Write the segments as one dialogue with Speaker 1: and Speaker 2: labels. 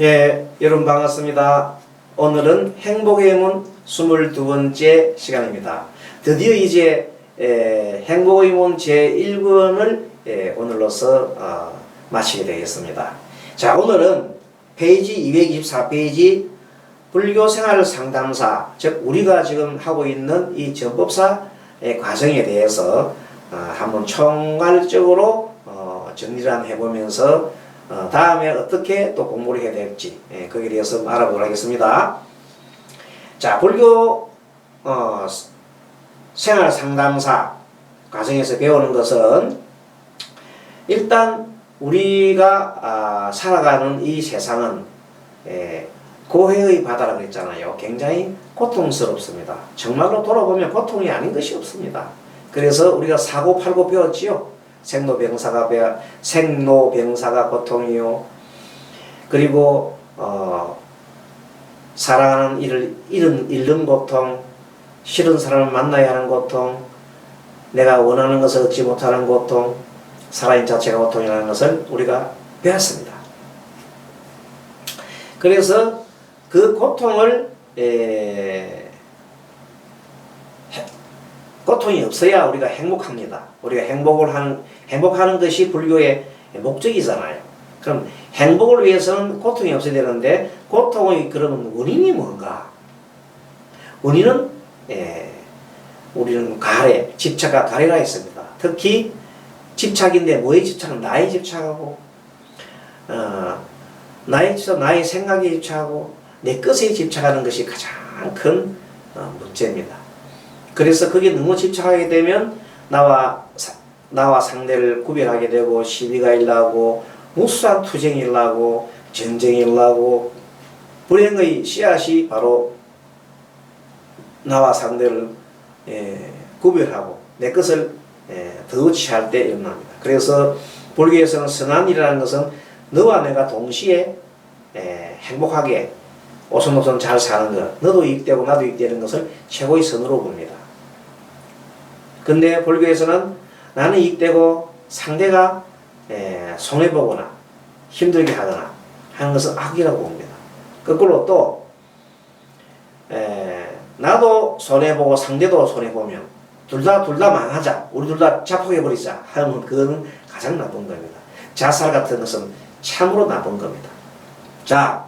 Speaker 1: 예, 여러분 반갑습니다. 오늘은 행복의 문 22번째 시간입니다. 드디어 이제 에, 행복의 문 제1권을 에, 오늘로서 어, 마치게 되겠습니다. 자, 오늘은 페이지 224페이지 불교 생활 상담사, 즉 우리가 지금 하고 있는 이 전법사의 과정에 대해서 어, 한번 총괄적으로 어, 정리를 한번 해보면서 어, 다음에 어떻게 또 공부를 해야 될지 예, 거기에 대해서 좀 알아보도록 하겠습니다. 자, 불교 어, 생활 상담사 과정에서 배우는 것은 일단 우리가 아, 살아가는 이 세상은 예, 고해의 바다라고 했잖아요. 굉장히 고통스럽습니다. 정말로 돌아보면 고통이 아닌 것이 없습니다. 그래서 우리가 사고 팔고 배웠지요. 생로병사가 배워 생로병사가 고통이요. 그리고 어, 사랑하는 일을 잃은 잃는 고통, 싫은 사람을 만나야 하는 고통, 내가 원하는 것을 얻지 못하는 고통, 살아있는 자체가 고통이라는 것을 우리가 배웠습니다. 그래서 그 고통을 에, 해- 고통이 없어야 우리가 행복합니다. 우리가 행복을 하는 행복하는 것이 불교의 목적이잖아요. 그럼 행복을 위해서는 고통이 없어야 되는데 고통의 그러면 원인이 뭔가? 원인은 에, 우리는 가래, 집착과 가래가 있습니다. 특히 집착인데 뭐에 집착은 나에 집착하고 어, 나의 집착, 나의 생각에 집착하고 내 것에 집착하는 것이 가장 큰 어, 문제입니다. 그래서 그게 너무 집착하게 되면 나와 사, 나와 상대를 구별하게 되고 시비가 일나고 무수한 투쟁이 일나고 전쟁이 일나고 불행의 씨앗이 바로 나와 상대를 예, 구별하고 내 것을 예, 더 취할 때 일어납니다. 그래서 불교에서는 선한이라는 것은 너와 내가 동시에 에, 행복하게 오손오손 잘 사는 것, 너도 이익되고 나도 이익되는 것을 최고의 선으로 봅니다. 근데 불교에서는 나는 이익되고 상대가 에, 손해보거나 힘들게 하거나 하는 것은 악이라고 봅니다. 거꾸로 또 에, 나도 손해보고 상대도 손해보면 둘 다 둘 다 망하자 우리 둘 다 자폭해버리자 하면 그거는 가장 나쁜 겁니다. 자살 같은 것은 참으로 나쁜 겁니다. 자,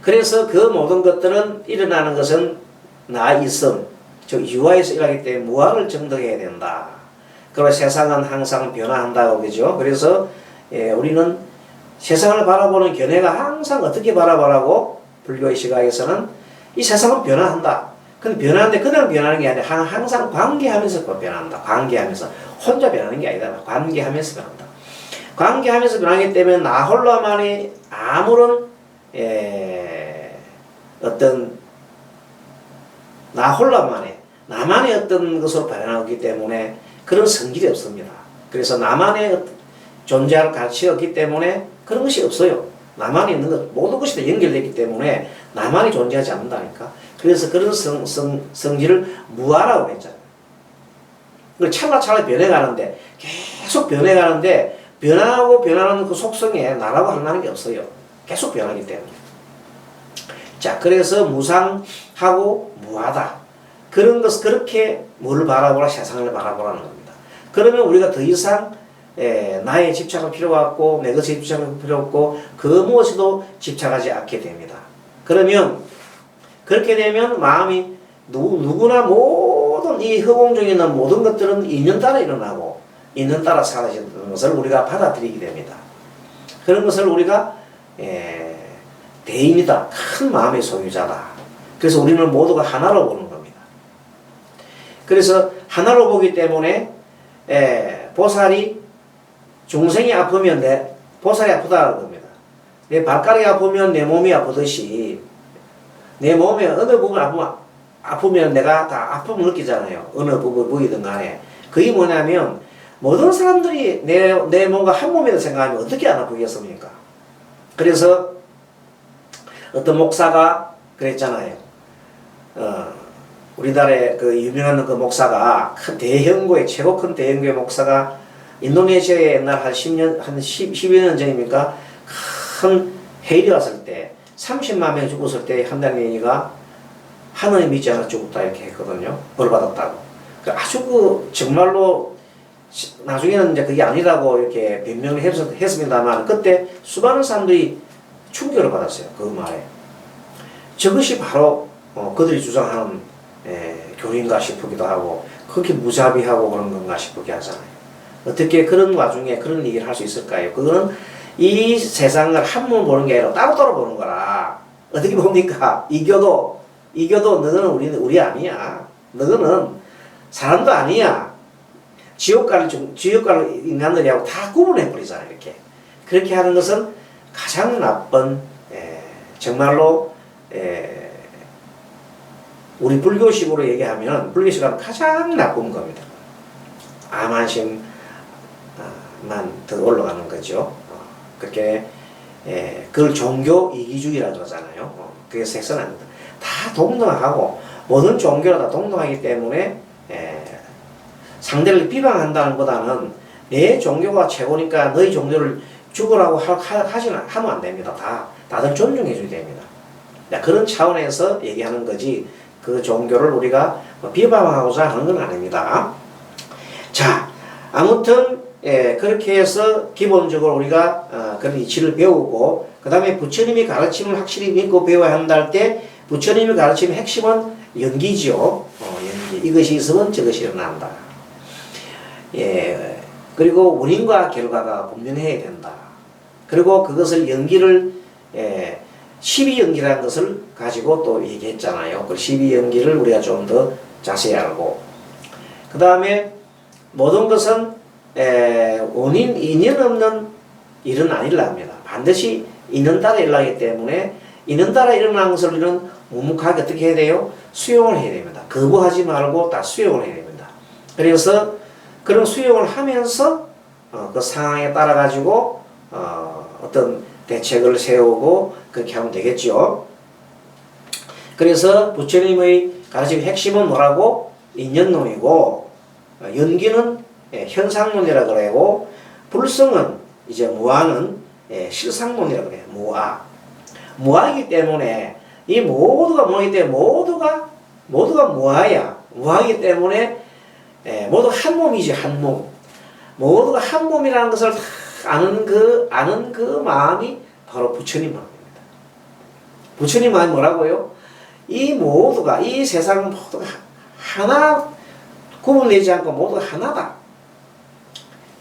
Speaker 1: 그래서 그 모든 것들은 일어나는 것은 나 있음, 즉 유아에서 일하기 때문에 무아를 정덕해야 된다. 그리고 세상은 항상 변화한다고 그죠? 그래서 예, 우리는 세상을 바라보는 견해가 항상 어떻게 바라보라고 불교의 시각에서는 이 세상은 변화한다. 근데 변하는데 그냥 변하는 게 아니라 항- 항상 관계하면서 변한다. 관계하면서 혼자 변하는 게 아니다. 관계하면서 변한다. 관계하면서 변하기 때문에 나 홀로만이 아무런 에, 어떤 나 홀로만의 나만의 어떤 것으로 발현하기 때문에 그런 성질이 없습니다. 그래서 나만의 존재할 가치가 없기 때문에 그런 것이 없어요. 나만 있는 것 모든 것이 다 연결되기 때문에 나만이 존재하지 않는다니까. 그래서 그런 성, 성, 성질을 무아라고 했잖아요. 그 찰나찰나 변해가는데 계속 변해가는데 변하고 변하는 그 속성에 나라고 하나는 게 없어요. 계속 변하기 때문에. 자, 그래서 무상하고 무하다. 그런 것, 그렇게 뭘 바라보라, 세상을 바라보라는 겁니다. 그러면 우리가 더 이상 에, 나의 집착할 필요가 없고, 내 것에 집착할 필요 없고, 그 무엇에도 집착하지 않게 됩니다. 그러면, 그렇게 되면 마음이 누, 누구나 모든 이 허공 중에 있는 모든 것들은 인연 따라 일어나고, 인연 따라 사라지는 것을 우리가 받아들이게 됩니다. 그런 것을 우리가 에, 대인이다. 큰 마음의 소유자다. 그래서 우리는 모두가 하나로 보는. 그래서 하나로 보기 때문에 에, 보살이 중생이 아프면 내 보살이 아프다는 겁니다. 내 발가락이 아프면 내 몸이 아프듯이 내 몸에 어느 부분 아프면 아프면 내가 다 아픔을 느끼잖아요. 어느 부분 부위든 간에 그게 뭐냐면 모든 사람들이 내, 내 몸과 한 몸이라 생각하면 어떻게 안 아프겠습니까? 그래서 어떤 목사가 그랬잖아요. 어, 우리나라의 그 유명한 그 목사가 큰 대형교회 최고 큰 대형교회 목사가 인도네시아에 옛날 한 10년 한 10, 12년 전입니까? 큰 해일이 왔을 때 30만 명이 죽었을 때 한달명이가 하나님 믿지 않아 죽었다 이렇게 했거든요. 벌 받았다고. 그 아주 그 정말로 시- 나중에는 이제 그게 아니라고 이렇게 변명을 했, 했습니다만 그때 수많은 사람들이 충격을 받았어요. 그 말에. 저것이 바로 어, 그들이 주장하는 에, 교리인가 싶기도 하고 그렇게 무자비하고 그런 건가 싶게 하잖아요. 어떻게 그런 와중에 그런 얘기를 할 수 있을까요? 그거는 이 세상을 한몸 보는 게 아니라 따로따로 보는 거라. 어떻게 봅니까? 이겨도, 이겨도 너는 우리, 우리 아니야. 너는 사람도 아니야. 지옥 갈, 중- 지옥 갈 인간들이하고 다 구분해 버리잖아, 이렇게. 그렇게 하는 것은 가장 나쁜, 에, 정말로, 에, 우리 불교식으로 얘기하면, 불교식하면 가장 나쁜 겁니다. 암안심만 더 올라가는 거죠. 어, 그렇게 예, 그걸 종교 이기주의라 그러잖아요. 어, 그게 색선 아닙니다. 다 동등하고 모든 종교가 다 동등하기 때문에 예, 상대를 비방한다는 보다는 내 종교가 최고니까 너희 종교를 죽으라고 하, 하, 하지는 하면 안 됩니다. 다 다들 존중해 줘야 됩니다. 자, 그런 차원에서 얘기하는 거지 그 종교를 우리가 뭐 비방하고자 하는 건 아닙니다. 자, 아무튼 예, 그렇게 해서 기본적으로 우리가 어, 그런 이치를 배우고 그 다음에 부처님이 가르침을 확실히 믿고 배워야 한다 할 때 부처님이 가르침의 핵심은 연기지요. 어, 연기. 이것이 있으면 저것이 일어난다. 예, 그리고 원인과 결과가 분명해야 된다. 그리고 그것을 연기를 예, 12연기라는 것을 가지고 또 얘기했잖아요. 그 12연기를 우리가 좀 더 자세히 알고 그 다음에 모든 것은 에, 원인, 인연 없는 일은 아니라 합니다. 반드시 있는 따라 일어나기 때문에 있는 따라 일어나는 것을 우리는 묵묵하게 어떻게 해야 돼요? 수용을 해야 됩니다. 거부하지 말고 다 수용을 해야 됩니다. 그래서 그런 수용을 하면서 어, 그 상황에 따라 가지고 어, 어떤 대책을 세우고 그렇게 하면 되겠죠. 그래서 부처님의 가르침 핵심은 뭐라고? 인연론이고 어, 연기는 예, 현상론이라 그래고 불성은 이제 무아는 예, 실상론이라 그래요. 무아. 무아이기 때문에 이 모두가 뭐이기 때문에 모두가 모두가 무아야. 무아이기 때문에 예, 모두 한 몸이지 한 몸. 모두가 한 몸이라는 것을 다 아는 그 아는 그 마음이 바로 부처님 마음입니다. 부처님 마음이 뭐라고요? 이 모두가 이 세상 모두가 하나 구분되지 않고 모두 하나다.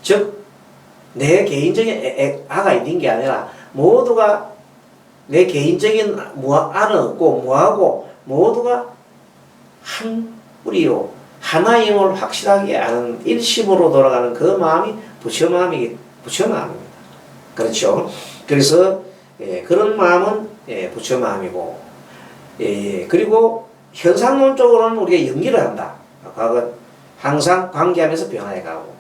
Speaker 1: 즉, 내 개인적인 아가 있는 게 아니라 모두가 내 개인적인 무아, 아는 없고 무하고 모두가 한 뿌리요. 하나임을 확실하게 아는 일심으로 돌아가는 그 마음이 부처 마음이 부처 마음입니다. 그렇죠? 그래서 예, 그런 마음은 예, 부처 마음이고 예, 그리고 현상론적으로는 우리가 연기를 한다. 과거 항상 관계하면서 변화해 가고.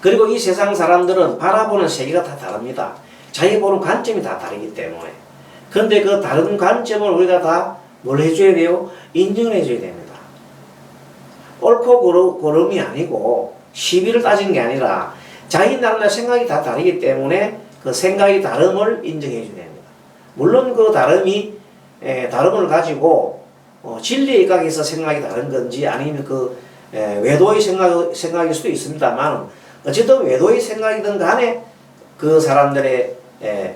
Speaker 1: 그리고 이 세상 사람들은 바라보는 세계가 다 다릅니다. 자기 보는 관점이 다 다르기 때문에. 그런데 그 다른 관점을 우리가 다 뭘 해줘야 돼요? 인정을 해줘야 됩니다. 옳고 그름이 아니고 시비를 따지는 게 아니라 자기 나름의 생각이 다 다르기 때문에 그 생각이 다름을 인정해 줘야 됩니다. 물론 그 다름이 에, 다름을 가지고 어, 진리에 입각해서 생각이 다른 건지 아니면 그 에, 외도의 생각, 생각일 수도 있습니다만 어쨌든 외도의 생각이든 간에 그 사람들의 에,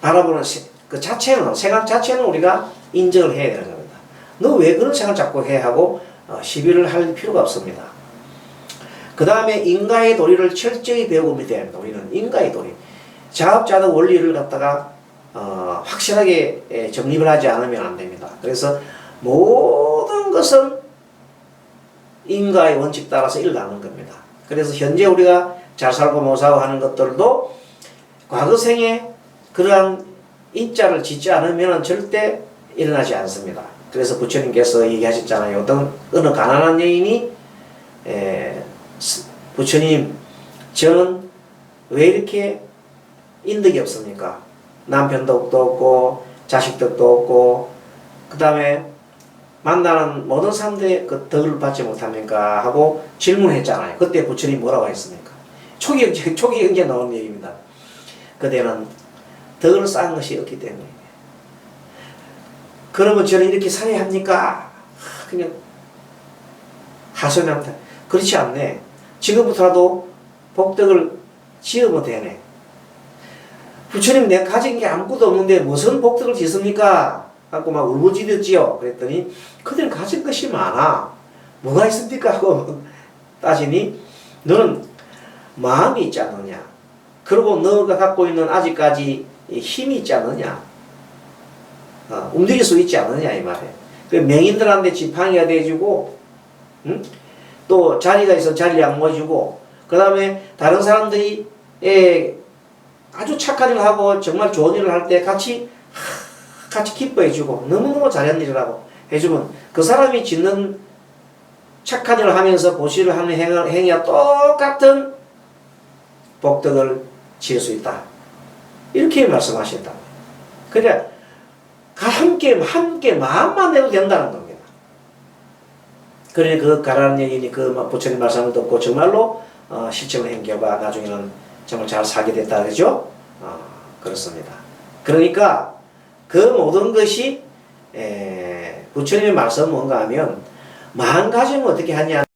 Speaker 1: 바라보는 세- 그 자체는 생각 자체는 우리가 인정을 해야 되는 겁니다. 너 왜 그런 생각을 자꾸 해 하고 어, 시비를 할 필요가 없습니다. 그 다음에 인가의 도리를 철저히 돼야 됩니다. 우리는 인가의 도리. 자업자득 원리를 갖다가 어, 확실하게 에, 정립을 하지 않으면 안 됩니다. 그래서 모든 것은 인가의 원칙 따라서 일어나는 겁니다. 그래서 현재 우리가 잘 살고 못 살고 하는 것들도 과거 생에 그러한 인자를 짓지 않으면 절대 일어나지 않습니다. 그래서 부처님께서 얘기하셨잖아요. 어떤 어느 가난한 여인이 에, 스- 부처님 저는 왜 이렇게 인덕이 없습니까? 남편도 없고 자식도 없고 그 다음에 만나는 모든 사람들의 그 덕을 받지 못합니까? 하고 질문했잖아요. 그때 부처님 뭐라고 했습니까? 초기 초기 경제 나온 얘기입니다. 그때는 덕을 쌓은 것이 없기 때문에. 그러면 저는 이렇게 살아야 합니까? 하, 그냥 하소연합니다. 그렇지 않네. 지금부터라도 복덕을 지으면 되네. 부처님 내가 가진 게 아무것도 없는데 무슨 복덕을 짓습니까? 하고 막 울부짖었지요. 그랬더니 그들은 가진 것이 많아. 뭐가 있습니까? 하고 따지니 너는 마음이 있지 않느냐. 그리고 너가 갖고 있는 아직까지 이 힘이 있지 않느냐. 어, 움직일 수 있지 않느냐 이 말이에요. 그 명인들한테 지팡이가 돼주고 응? 또 자리가 있어 자리 양보해주고 그 다음에 다른 사람들이 예, 아주 착한 일을 하고 정말 좋은 일을 할 때 같이 하, 같이 기뻐해주고 너무너무 잘한 일이라고 해주면 그 사람이 짓는 착한 일을 하면서 보시를 하는 행, 행위와 똑같은 복덕을 지을 수 있다. 이렇게 말씀하신다. 그러니까 가- 함께 함께 마음만 내도 된다는 겁니다. 그래 그 가라는 얘기니 그 부처님 말씀을 듣고 정말로 어, 실천을 행겨봐 나중에는 정말 잘 살게 됐다 그죠? 어, 그렇습니다. 그러니까 그 모든 것이 에, 부처님의 말씀 뭔가 하면 마음가짐을 어떻게 하냐는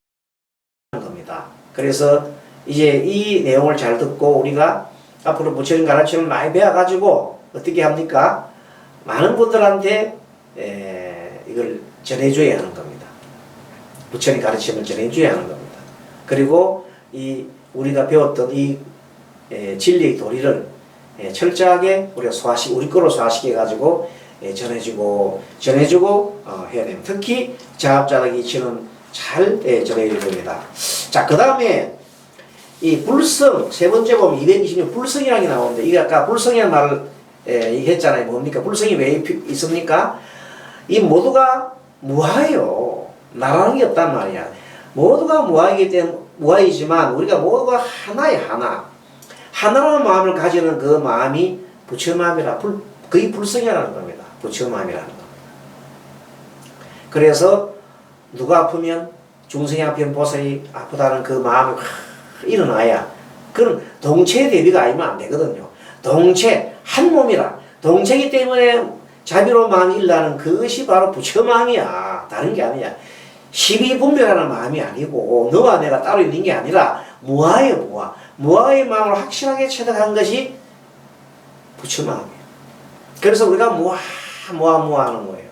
Speaker 1: 겁니다. 그래서 이제 이 내용을 잘 듣고 우리가 앞으로 부처님 가르침을 많이 배워가지고 어떻게 합니까? 많은 분들한테 에, 이걸 전해줘야 하는 겁니다. 부처님 가르침을 전해줘야 하는 겁니다. 그리고 이 우리가 배웠던 이 에, 진리의 도리를 에, 철저하게 우리가 소화시 우리 거로 소화시켜 가지고 에, 전해주고 전해주고 어, 해야 됩니다. 특히 자업자득 이치는 잘 에, 전해줘야 됩니다. 자, 그 다음에 이 불성 세 번째 보면 226 불성이라는 게 나오는데 이게 아까 불성이라는 말을 에, 얘기했잖아요. 뭡니까? 불성이 왜 피- 있습니까? 이 모두가 무아예요. 나라는 게 없단 말이야. 모두가 무아이기 때문에 무아이지만 우리가 모두가 하나의 하나. 하나라는 마음을 가지는 그 마음이 부처 마음이라 불, 그게 불성이라는 겁니다. 부처 마음이라는 겁니다. 그래서 누가 아프면 중생이 아프면 보살이 아프다는 그 마음이 확 일어나야 그런 동체 대비가 아니면 안 되거든요. 동체 한 몸이라 동체이기 때문에 자비로운 마음이 일나는 그것이 바로 부처 마음이야. 다른 게 아니야. 십이분별하는 마음이 아니고 너와 내가 따로 있는 게 아니라 무아의 무아. 무아의 마음을 확실하게 체득한 것이 부처 마음이에요. 그래서 우리가 무아 무아 무아 하는 거예요.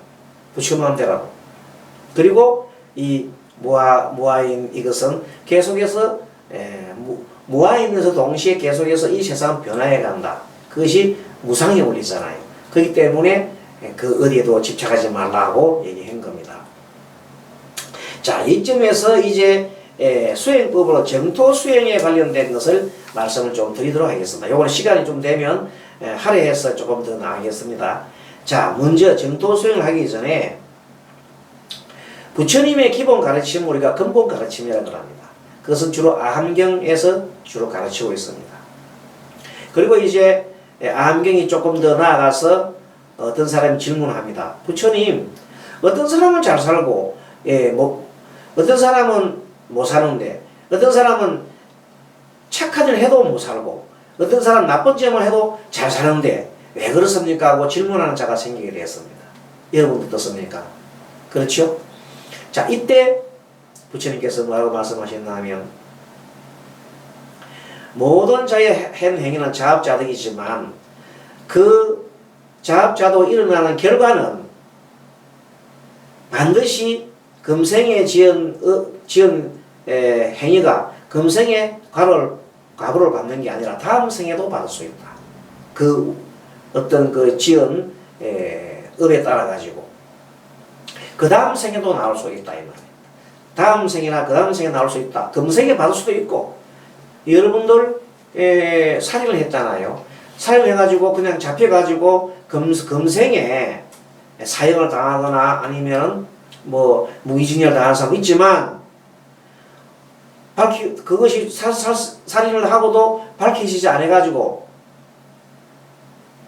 Speaker 1: 부처 마음대로. 그리고 이 무아 무아인 이것은 계속해서 에, 무, 무아이면서 동시에 계속해서 이 세상 변화해 간다. 그것이 무상의 원리잖아요. 그렇기 때문에 그 어디에도 집착하지 말라고 얘기한 겁니다. 자, 이쯤에서 이제 에, 수행법으로 정토 수행에 관련된 것을 말씀을 좀 드리도록 하겠습니다. 요거는 시간이 좀 되면 에, 할애해서 조금 더 나가겠습니다. 자, 먼저 정토 수행을 하기 전에 부처님의 기본 가르침 우리가 근본 가르침이라고 합니다. 그것은 주로 아함경에서 주로 가르치고 있습니다. 그리고 이제 아함경이 조금 더 나아가서 어떤 사람이 질문합니다. 부처님, 어떤 사람은 잘 살고, 예, 뭐, 어떤 사람은 못 사는데, 어떤 사람은 착한 일 해도 못 살고, 어떤 사람 나쁜 점을 해도 잘 사는데, 왜 그렇습니까? 하고 질문하는 자가 생기게 되었습니다. 여러분도 어떻습니까? 그렇죠? 자, 이때 부처님께서 뭐라고 말씀하셨나 하면, 모든 자의 한 행위는 자업자득이지만, 그 자업자도 일어나는 결과는 반드시 금생에 지은, 어, 지은 에, 행위가 금생에 과를, 과부를 받는 게 아니라 다음 생에도 받을 수 있다. 그 어떤 그 지은 에, 업에 따라 가지고 그 다음 생에도 나올 수 있다 이 말이에요. 다음 생이나 그 다음 생에 나올 수 있다. 금생에 받을 수도 있고 여러분들 에, 살인을 했잖아요. 살인을 해가지고 그냥 잡혀가지고 금, 금생에 사형을 당하거나 아니면 뭐 무기징역을 당하는 사람 있지만 밝히 그것이 살인을 하고도 밝혀지지 않아 가지고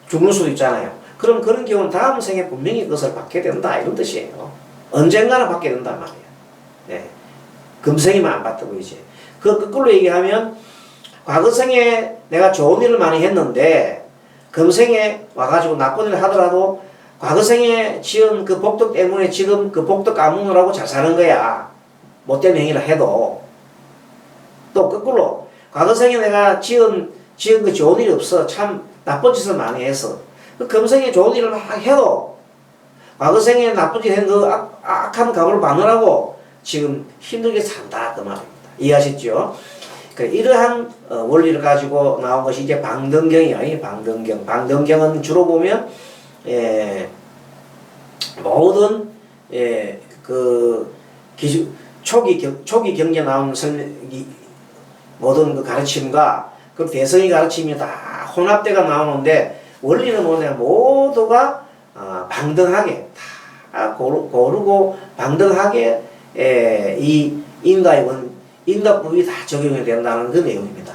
Speaker 1: 죽는 수도 있잖아요. 그럼 그런 경우는 다음 생에 분명히 그것을 받게 된다 이런 뜻이에요. 언젠가는 받게 된단 말이에요. 네. 금생에만 안 받다고 이제 그 거꾸로 얘기하면 과거 생에 내가 좋은 일을 많이 했는데 금생에 와가지고 나쁜 일을 하더라도 과거생에 지은 그 복덕 때문에 지금 그 복덕 까먹느라고 잘 사는 거야. 못된 행위를 해도. 또 거꾸로 과거생에 내가 지은 지은 그 좋은 일이 없어. 참 나쁜 짓을 많이 해서. 그 금생에 좋은 일을 막 해도 과거생에 나쁜 짓 한그 악한 값을 받느라고 지금 힘들게 산다. 그 말입니다. 이해하셨죠? 그 이러한 어, 원리를 가지고 나온 것이 이제 방등경이에요. 이 방등경. 방등경은 주로 보면 예, 모든 예, 그 기주, 초기 경, 초기 경제 나온 설명 이, 모든 그 가르침과 그 대성의 가르침이 다 혼합돼가 나오는데 원리는 뭐냐 모두가 어, 방등하게 다 고르, 고르고 방등하게 에, 이 인가의 원 인가법이 다 적용이 된다는 그 내용입니다.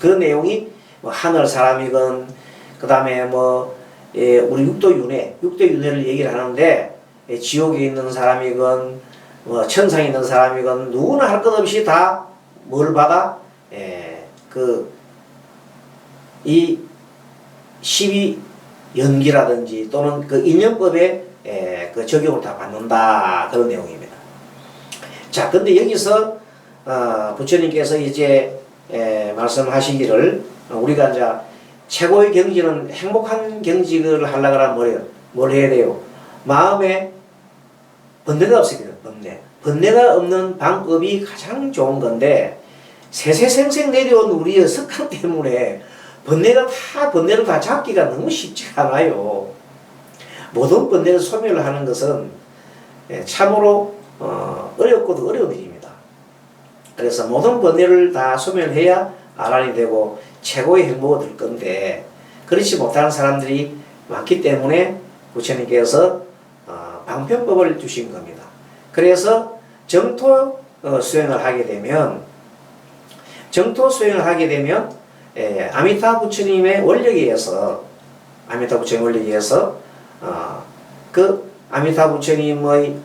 Speaker 1: 그 내용이 뭐 하늘 사람이건 그 다음에 뭐 예, 우리 육도 윤회 육도 윤회를 얘기를 하는데 예, 지옥에 있는 사람이건 뭐 천상에 있는 사람이건 누구나 할 것 없이 다 뭘 받아 예, 그이 12 연기라든지 또는 그 인연법에 에, 그 적용을 다 받는다 그런 내용입니다. 자, 근데 여기서 어, 부처님께서 이제 에, 말씀하시기를 우리가 이제 최고의 경지는 행복한 경지를 하려고 하면 뭐래요? 뭘 해야 돼요? 마음에 번뇌가 없어야 번뇌. 번뇌가 없는 방법이 가장 좋은 건데 세세생생 내려온 우리의 습관 때문에 번뇌가 다 번뇌를 다 잡기가 너무 쉽지가 않아요. 모든 번뇌를 소멸을 하는 것은 예, 참으로 어, 어렵고도 어려운 일입니다. 그래서 모든 번뇌를 다 소멸해야 아란이 되고 최고의 행복을 얻을 건데 그렇지 못하는 사람들이 많기 때문에 부처님께서 어, 방편법을 주신 겁니다. 그래서 정토 어, 수행을 하게 되면 정토 수행을 하게 되면 예, 아미타 부처님의 원력에 의해서 아미타 부처님 원력에 의해서 어, 그 아미타 부처님의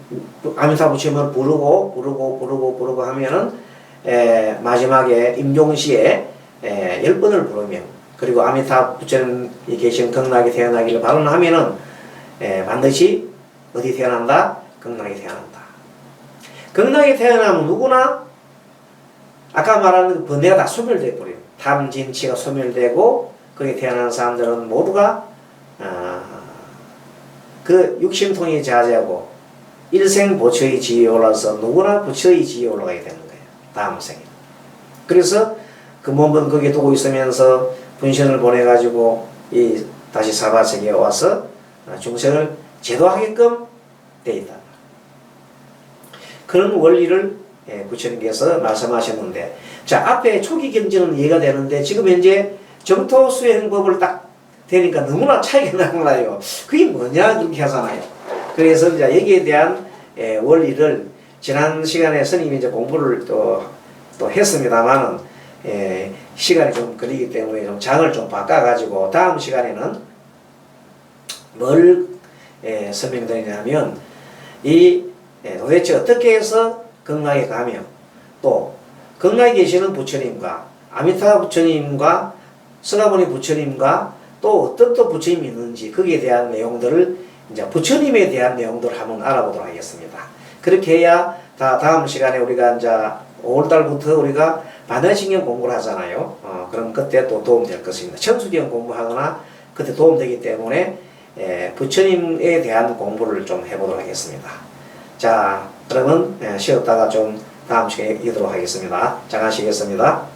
Speaker 1: 아미타 부처님을 부르고 부르고 부르고 부르고 하면은 에, 마지막에 임종시에 에, 열 번을 부르면 그리고 아미타 부처님이 계신 극락에 태어나기를 발언하면은 에, 반드시 어디 태어난다? 극락에 태어난다. 극락에 태어나면 누구나 아까 말한 그 번뇌가 다 소멸돼 버려요. 탐진치가 소멸되고 거기에 태어난 사람들은 모두가 아, 그 육심통이 자제하고 일생 보처의 지위에 올라서 누구나 부처의 지위에 올라가게 거예요. 다음 생에. 그래서 그 몸은 거기에 두고 있으면서 분신을 보내가지고 이 다시 사바 세계에 와서 중생을 제도하게끔 돼 있다. 그런 원리를 예, 부처님께서 말씀하셨는데 자 앞에 초기 경지는 이해가 되는데 지금 현재 정토 수행법을 딱 되니까 너무나 차이가 나요. 그게 뭐냐 그렇게 하잖아요. 그래서 이제 여기에 대한 예, 원리를 지난 시간에 스님이 이제 공부를 또, 또 했습니다만은 예, 시간이 좀 걸리기 때문에 좀 장을 좀 바꿔가지고 다음 시간에는 뭘 예, 설명드리냐면 이 예, 도대체 어떻게 해서 건강에 가며 또 건강에 계시는 부처님과 아미타 부처님과 스가모니 부처님과 또 어떤 또 부처님이 있는지 거기에 대한 내용들을 이제 부처님에 대한 내용들을 한번 알아보도록 하겠습니다. 그렇게 해야 다 다음 시간에 우리가 이제 5월달부터 우리가 반야신경 공부를 하잖아요. 어, 그럼 그때 또 도움될 것입니다. 천수경 공부하거나 그때 도움되기 때문에 예, 부처님에 대한 공부를 좀 해보도록 하겠습니다. 자, 그러면 예, 쉬었다가 좀 다음 시간에 이도록 하겠습니다. 잠깐 쉬겠습니다.